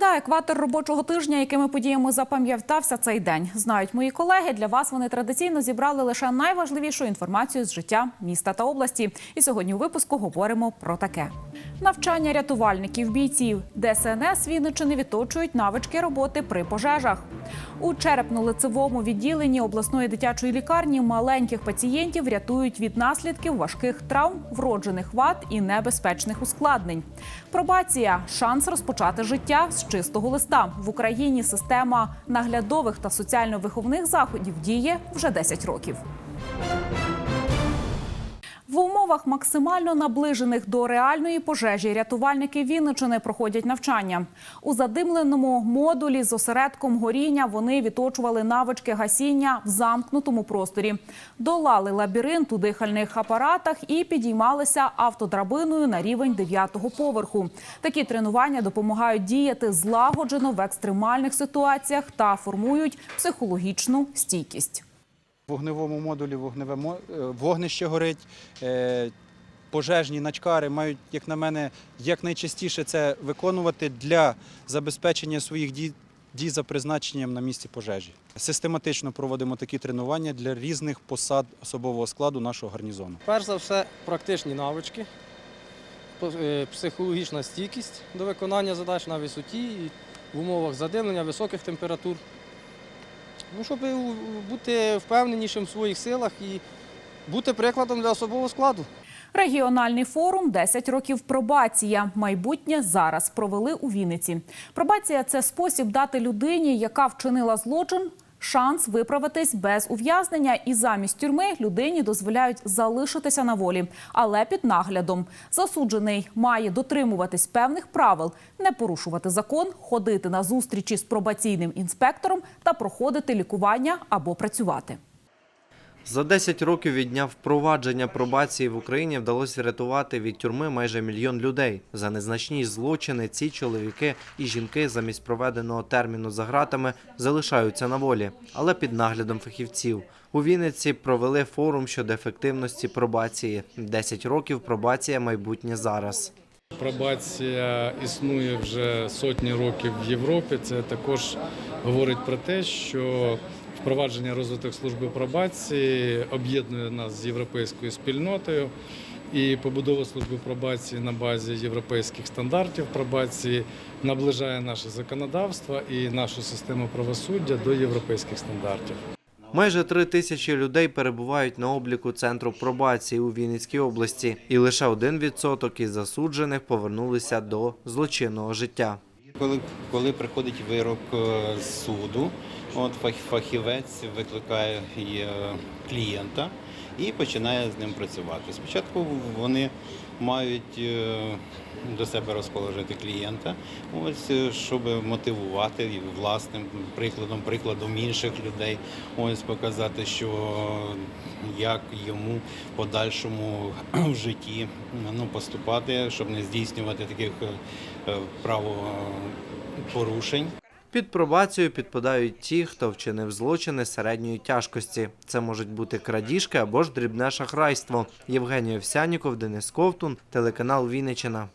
виглядає екватор робочого тижня, якими подіями запам'ятався цей день? Знають мої колеги. Для вас вони традиційно зібрали лише найважливішу інформацію з життя міста та області. І сьогодні у випуску говоримо про таке: навчання рятувальників, бійців, ДСНС Вінничини відточують навички роботи при пожежах. У черепно-лицевому відділенні обласної дитячої лікарні маленьких пацієнтів рятують від наслідків важких травм, вроджених вад і небезпечних ускладнень. Пробація шанс розпочати життя з чистого листа в Україні. Система наглядових та соціально-виховних заходів діє вже 10 років. В умовах максимально наближених до реальної пожежі рятувальники Вінничини проходять навчання. У задимленому модулі з осередком горіння вони відточували навички гасіння в замкнутому просторі, долали лабіринт у дихальних апаратах і підіймалися автодрабиною на рівень дев'ятого поверху. Такі тренування допомагають діяти злагоджено в екстремальних ситуаціях та формують психологічну стійкість. Вогневому модулі вогневе е, вогнище горить. е, Пожежні начкари мають, як на мене, якнайчастіше це виконувати для забезпечення своїх дій, дій за призначенням на місці пожежі. Систематично проводимо такі тренування для різних посад особового складу нашого гарнізону. Перш за все, практичні навички, е, психологічна стійкість до виконання задач на висоті і в умовах задимлення, високих температур. Ну, щоб бути впевненішим в своїх силах і бути прикладом для особового складу. Регіональний форум «10 років пробація. Майбутнє зараз провели у Вінниці. Пробація це спосіб дати людині, яка вчинила злочин, шанс виправитись без ув'язнення, і замість тюрми людині дозволяють залишитися на волі, але під наглядом. Засуджений має дотримуватись певних правил, не порушувати закон, ходити на зустрічі з пробаційним інспектором та проходити лікування або працювати. За 10 років від дня впровадження пробації в Україні вдалося врятувати від тюрми майже мільйон людей. За незначні злочини ці чоловіки і жінки замість проведеного терміну за ґратами залишаються на волі, але під наглядом фахівців. У Вінниці провели форум щодо ефективності пробації. 10 років пробація майбутнє зараз. Пробація існує вже сотні років в Європі. Це також говорить про те, що впровадження розвиток служби пробації об'єднує нас з європейською спільнотою. І побудова служби пробації на базі європейських стандартів пробації наближає наше законодавство і нашу систему правосуддя до європейських стандартів. Майже три тисячі людей перебувають на обліку центру пробації у Вінницькій області, і лише один відсоток із засуджених повернулися до злочинного життя. Коли, коли приходить вирок е, з суду, от фах- фахівець викликає е, клієнта і починає з ним працювати. Спочатку вони мають е, до себе розположити клієнта, ось е, щоб мотивувати і власним прикладом, прикладом інших людей, ось показати, що як йому подальшому в житті ну, поступати, щоб не здійснювати таких правопорушень. Під пробацію підпадають ті, хто вчинив злочини середньої тяжкості. Це можуть бути крадіжки або ж дрібне шахрайство. Євгеній Овсяніков, Денис Ковтун, телеканал Вінниччина.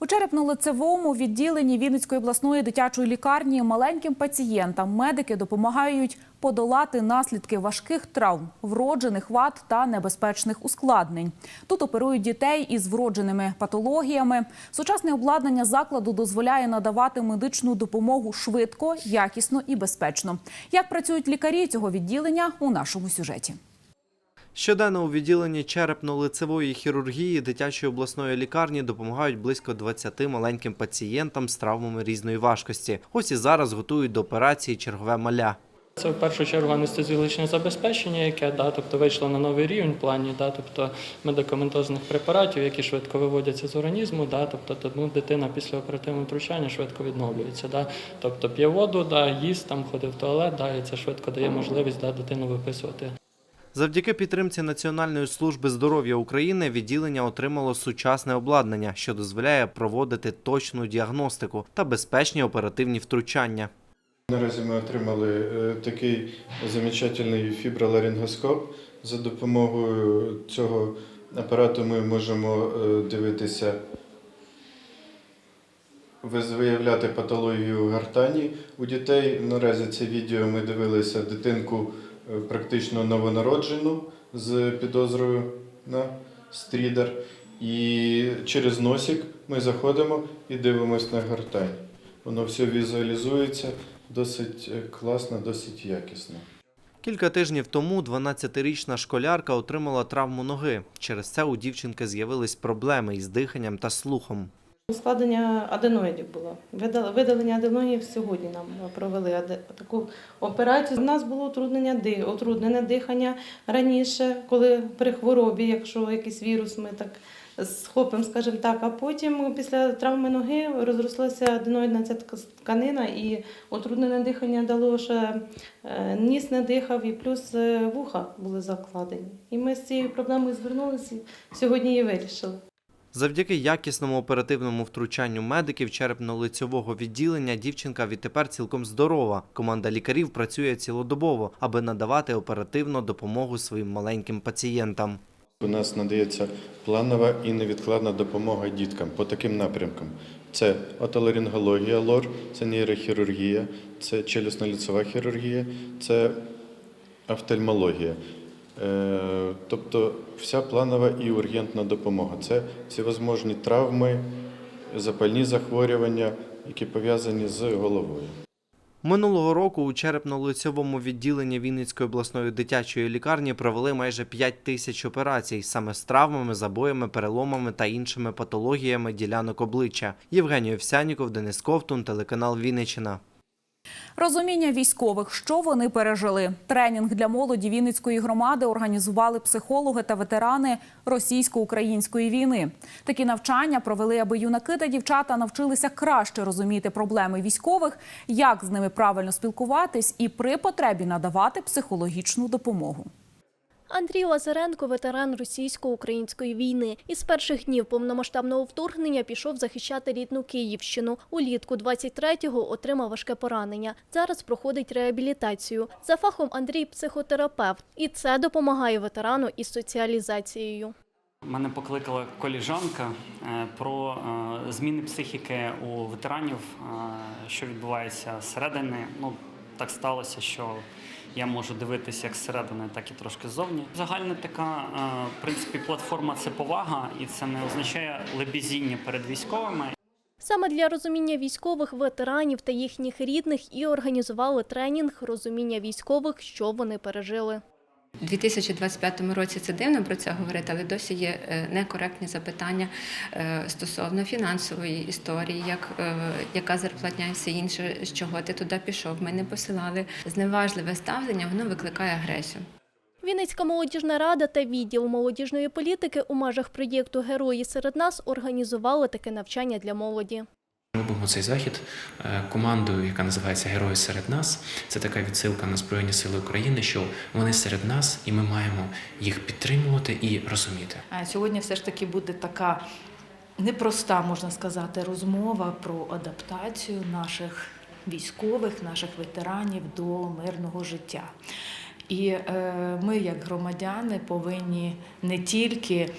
У черепно-лицевому відділенні Вінницької обласної дитячої лікарні маленьким пацієнтам медики допомагають подолати наслідки важких травм, вроджених вад та небезпечних ускладнень. Тут оперують дітей із вродженими патологіями. Сучасне обладнання закладу дозволяє надавати медичну допомогу швидко, якісно і безпечно. Як працюють лікарі цього відділення у нашому сюжеті? Щоденно у відділенні черепно-лицевої хірургії дитячої обласної лікарні допомагають близько 20 маленьким пацієнтам з травмами різної важкості. Ось і зараз готують до операції чергове маля. Це в першу чергу анестезіологічне забезпечення, яке да, тобто вийшло на новий рівень в плані, да, тобто медикаментозних препаратів, які швидко виводяться з організму, да, тобто тому дитина після оперативного втручання швидко відновлюється. Да, тобто п'є воду, да, їсть, там ходить в туалет, да, і це швидко дає можливість да, дитину виписувати. Завдяки підтримці Національної служби здоров'я України відділення отримало сучасне обладнання, що дозволяє проводити точну діагностику та безпечні оперативні втручання. Наразі ми отримали е, такий замечательний фіброларингоскоп. За допомогою цього апарату ми можемо е, дивитися виявляти патологію гортані у дітей. Наразі це відео ми дивилися дитинку практично новонароджену з підозрою на стрідер. І через носик ми заходимо і дивимося на гортань. Воно все візуалізується досить е, класно, досить якісно. Кілька тижнів тому 12-річна школярка отримала травму ноги. Через це у дівчинки з'явились проблеми із диханням та слухом. Складення аденоїдів було. Видал- Видалення аденоїдів сьогодні нам провели таку операцію. У нас було утруднення, утруднене дихання раніше, коли при хворобі, якщо якийсь вірус, ми так схопимо, скажімо так. А потім після травми ноги розрослася аденоїдна ця тканина і утруднене дихання дало ще е, ніс не дихав, і плюс е, вуха були закладені. І ми з цією проблемою звернулися сьогодні її вирішили. Завдяки якісному оперативному втручанню медиків черепно-лицьового відділення дівчинка відтепер цілком здорова. Команда лікарів працює цілодобово, аби надавати оперативну допомогу своїм маленьким пацієнтам. У нас надається планова і невідкладна допомога діткам по таким напрямкам. Це отоларингологія, лор, це нейрохірургія, це челюсно-ліцева хірургія, це офтальмологія. Е, Тобто вся планова і ургентна допомога. Це всевозможні травми, запальні захворювання, які пов'язані з головою. Минулого року у черепно-лицьовому відділенні Вінницької обласної дитячої лікарні провели майже 5 тисяч операцій саме з травмами, забоями, переломами та іншими патологіями ділянок обличчя. Євгеній Овсяніков, Денис Ковтун, телеканал Вінниччина. Розуміння військових, що вони пережили. Тренінг для молоді Вінницької громади організували психологи та ветерани російсько-української війни. Такі навчання провели, аби юнаки та дівчата навчилися краще розуміти проблеми військових, як з ними правильно спілкуватись і при потребі надавати психологічну допомогу. Андрій Лазаренко, ветеран російсько-української війни, із перших днів повномасштабного вторгнення пішов захищати рідну Київщину. Улітку 23-го отримав важке поранення. Зараз проходить реабілітацію. За фахом Андрій психотерапевт, і це допомагає ветерану із соціалізацією. Мене покликала коліжанка е, про е, зміни психіки у ветеранів, е, що відбувається зсередини. Ну так сталося, що я можу дивитися як зсередини, так і трошки ззовні. Загальна така е, в принципі платформа це повага, і це не означає лебезіння перед військовими. Саме для розуміння військових ветеранів та їхніх рідних і організували тренінг розуміння військових, що вони пережили. У 2025 році це дивно про це говорити, але досі є е, некоректні запитання е, стосовно фінансової історії, як, е, яка зарплатня і все інше, з чого ти туди пішов. Ми не посилали. Зневажливе ставлення, воно викликає агресію. Вінницька молодіжна рада та відділ молодіжної політики у межах проєкту Герої серед нас організували таке навчання для молоді. Робимо цей захід е, командою, яка називається Герої серед нас. Це така відсилка на Збройні Сили України, що вони серед нас, і ми маємо їх підтримувати і розуміти. Сьогодні все ж таки буде така непроста, можна сказати, розмова про адаптацію наших військових, наших ветеранів до мирного життя. І е, ми, як громадяни, повинні не тільки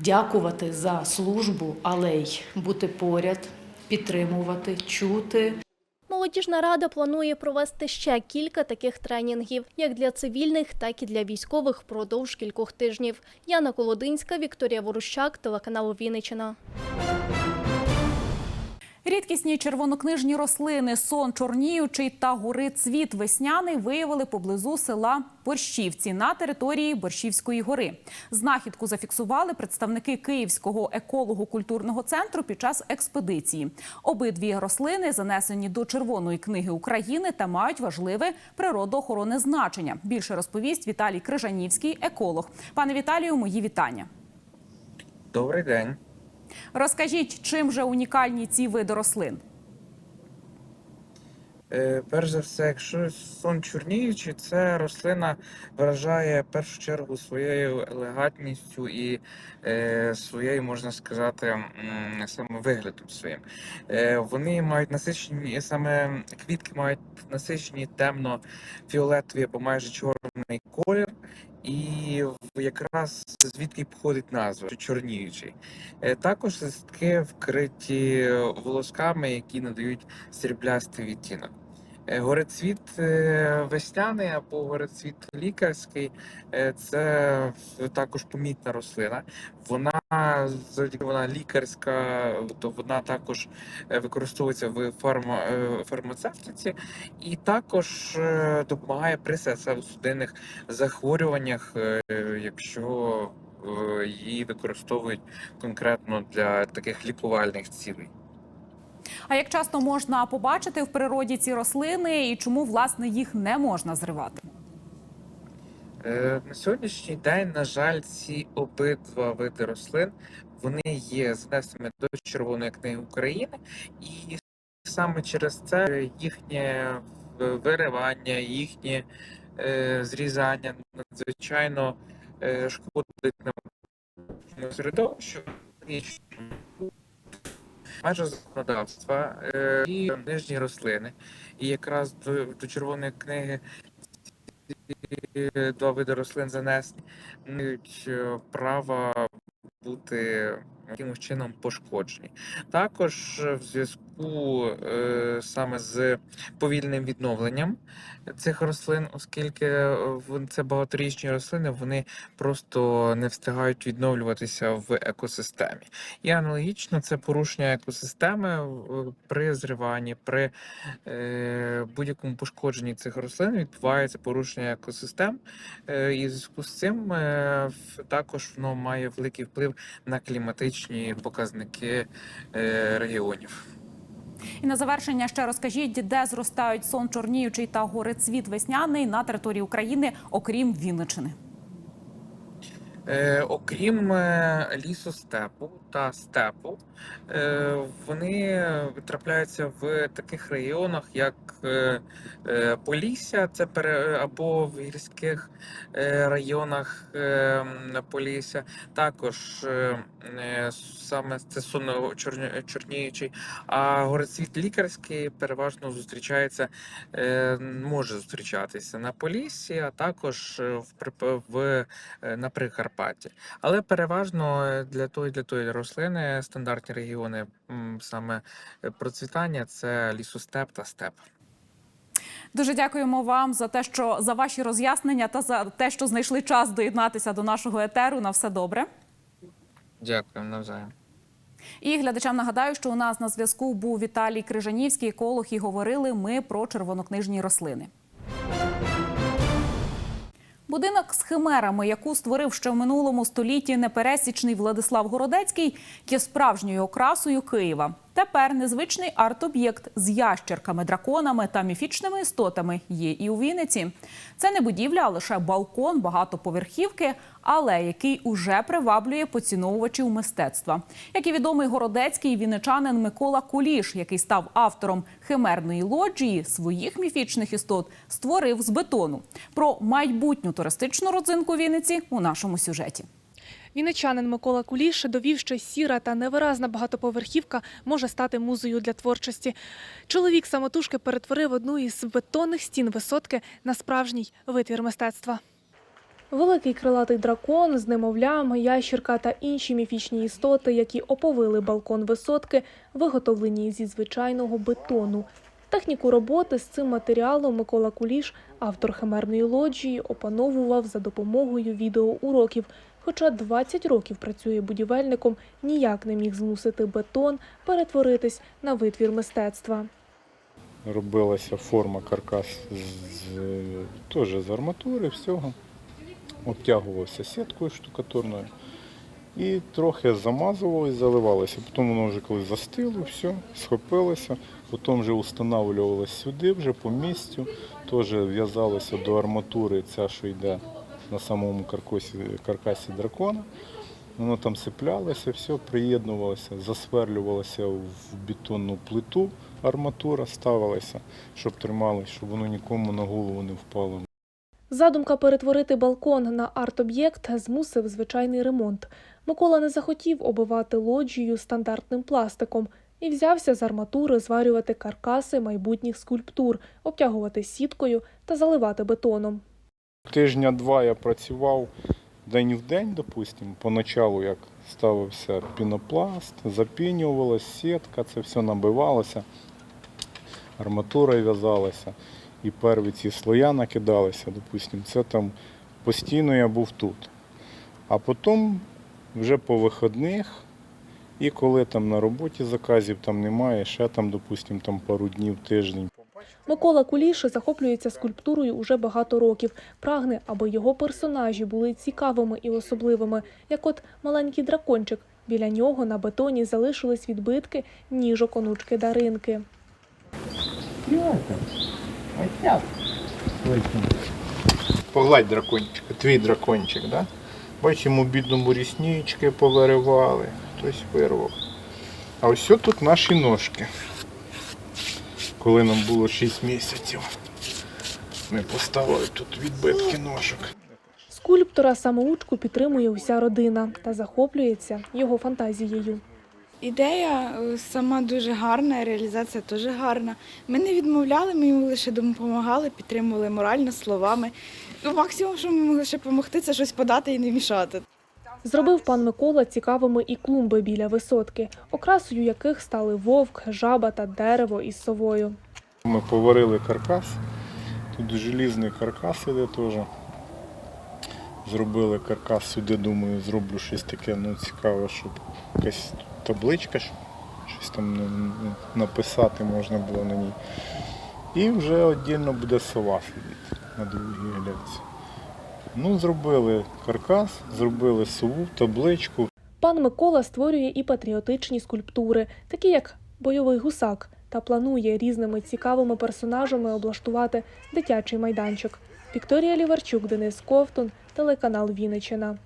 дякувати за службу, але й бути поряд, підтримувати, чути. Молодіжна рада планує провести ще кілька таких тренінгів, як для цивільних, так і для військових впродовж кількох тижнів. Яна Колодинська, Вікторія Ворущак, телеканал Вінниччина. Рідкісні червонокнижні рослини, сон чорніючий та гори цвіт весняний виявили поблизу села Борщівці на території Борщівської гори. Знахідку зафіксували представники Київського еколого-культурного центру під час експедиції. Обидві рослини занесені до Червоної книги України та мають важливе природоохоронне значення. Більше розповість Віталій Крижанівський, еколог. Пане Віталію, мої вітання. Добрий день. Розкажіть, чим же унікальні ці види рослин? Е, перш за все, якщо сон чорніючий, це рослина вражає в першу чергу своєю елегантністю і е, своєю, можна сказати, саме виглядом своїм. Е, вони мають насичені, саме квітки мають насичені темно-фіолетові або майже чорний колір. І якраз звідки походить назва чорніючий. Е, Також листки вкриті волосками, які надають сріблястий відтінок. Е, Горецвіт е, весняний або горецвіт лікарський е, це також помітна рослина. Вона завдяки вона лікарська, то вона також використовується в фарма, фармацевтиці і також допомагає при серцево-судинних захворюваннях, якщо її використовують конкретно для таких лікувальних цілей. А як часто можна побачити в природі ці рослини і чому власне їх не можна зривати? Е, На сьогоднішній день, на жаль, ці обидва види рослин вони є занесеними до Червоної книги України, і саме через це їхнє виривання, їхнє е, зрізання надзвичайно е, шкодить на середовищу межах законодавства е, і нижні рослини. І якраз до, до Червоної книги два види рослин занесені, мають е, право бути якимось чином пошкоджені. Також е, в зв'язку е, саме з повільним відновленням цих рослин, оскільки е, це багаторічні рослини, вони просто не встигають відновлюватися в екосистемі. І аналогічно це порушення екосистеми е, при зриванні, при е, будь-якому пошкодженні цих рослин відбувається порушення екосистем, е, і в зв'язку з цим е, також воно має великий вплив на кліматичні показники е, регіонів. І на завершення ще розкажіть, де зростають сон чорніючий та горецвіт весняний на території України, окрім Вінничини. Е, окрім лісу лісостепу та степу, е, вони трапляються в таких регіонах, як е, е, Полісся, це або в гірських районах Полісся. Також саме це сонно чорніючий, а горецвіт лікарський переважно зустрічається, може зустрічатися на Поліссі, а також в, в на Прикарпатті. Але переважно для тої для тої рослини стандартні регіони саме е, процвітання це лісостеп та степ. Дуже дякуємо вам за те, що за ваші роз'яснення та за те, що знайшли час доєднатися до нашого етеру. На все добре. Дякую навзаєм. І глядачам нагадаю, що у нас на зв'язку був Віталій Крижанівський, еколог, і говорили ми про червонокнижні рослини. Будинок з химерами, яку створив ще в минулому столітті непересічний Владислав Городецький, є справжньою окрасою Києва. Тепер незвичний арт-об'єкт з ящерками, драконами та міфічними істотами є і у Вінниці. Це не будівля, а лише балкон багатоповерхівки, але який уже приваблює поціновувачів мистецтва. Як і відомий городецький вінничанин Микола Куліш, який став автором химерної лоджії, своїх міфічних істот створив з бетону. Про майбутню туристичну родзинку Вінниці у нашому сюжеті. Вінничанин Микола Куліш довів, що сіра та невиразна багатоповерхівка може стати музею для творчості. Чоловік самотужки перетворив одну із бетонних стін висотки на справжній витвір мистецтва. Великий крилатий дракон з немовлям, ящірка та інші міфічні істоти, які оповили балкон висотки, виготовлені зі звичайного бетону. Техніку роботи з цим матеріалом Микола Куліш, автор химерної лоджії, опановував за допомогою відеоуроків. Хоча 20 років працює будівельником, ніяк не міг змусити бетон перетворитись на витвір мистецтва. робилася форма каркас з, теж з арматури, всього. Обтягувався сіткою штукатурною і трохи замазувалось, заливалося. Потім воно вже коли застило, все, схопилося, потім вже встановлювалося сюди, вже по місцю, теж в'язалося до арматури, ця, що йде на самому каркасі, каркасі дракона. Воно там сиплялося, все приєднувалося, засверлювалося в бетонну плиту, арматура ставилася, щоб трималось, щоб воно нікому на голову не впало. Задумка перетворити балкон на арт-об'єкт змусив звичайний ремонт. Микола не захотів обивати лоджію стандартним пластиком і взявся з арматури зварювати каркаси майбутніх скульптур, обтягувати сіткою та заливати бетоном. Тижня два я працював день в день, допустимо. Поначалу як ставився пінопласт, запінювалася сітка, це все набивалося, арматура в'язалася. І перві ці слоя накидалися, допустимо, це там постійно я був тут. А потім вже по вихідних, і коли там на роботі заказів там немає, ще там, допустимо, там пару днів, тиждень. Микола Куліш захоплюється скульптурою уже багато років. Прагне, аби його персонажі були цікавими і особливими, як от маленький дракончик. Біля нього на бетоні залишились відбитки ніжок онучки Даринки. Погладь дракончика, твій дракончик, да? Бачимо, бідному ріснички повиривали, хтось вирвав. А ось тут наші ножки. Коли нам було 6 місяців, ми поставили тут відбитки ножок. Скульптора самоучку підтримує уся родина та захоплюється його фантазією. Ідея е, сама дуже гарна, реалізація теж гарна. Ми не відмовляли, ми йому лише допомагали, підтримували морально, словами. Ну, максимум, що ми могли ще допомогти, це щось подати і не мішати. Зробив пан Микола цікавими і клумби біля висотки, окрасою яких стали вовк, жаба та дерево із совою. Ми поварили каркас. Тут желізний каркас іде теж. Зробили каркас сюди, думаю, зроблю щось таке ну, цікаве, щоб якась табличка, щось там написати можна було на ній. І вже віддільно буде сова сидіти на другій гляці. Ну, зробили каркас, зробили сову, табличку. Пан Микола створює і патріотичні скульптури, такі як бойовий гусак, та планує різними цікавими персонажами облаштувати дитячий майданчик. Вікторія Ліварчук, Денис Ковтун, телеканал Вінниччина.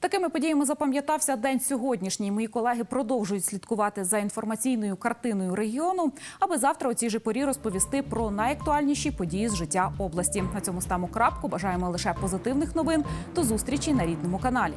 Такими подіями запам'ятався день сьогоднішній. Мої колеги продовжують слідкувати за інформаційною картиною регіону, аби завтра у цій же порі розповісти про найактуальніші події з життя області. На цьому ставимо крапку. Бажаємо лише позитивних новин. До зустрічі на рідному каналі.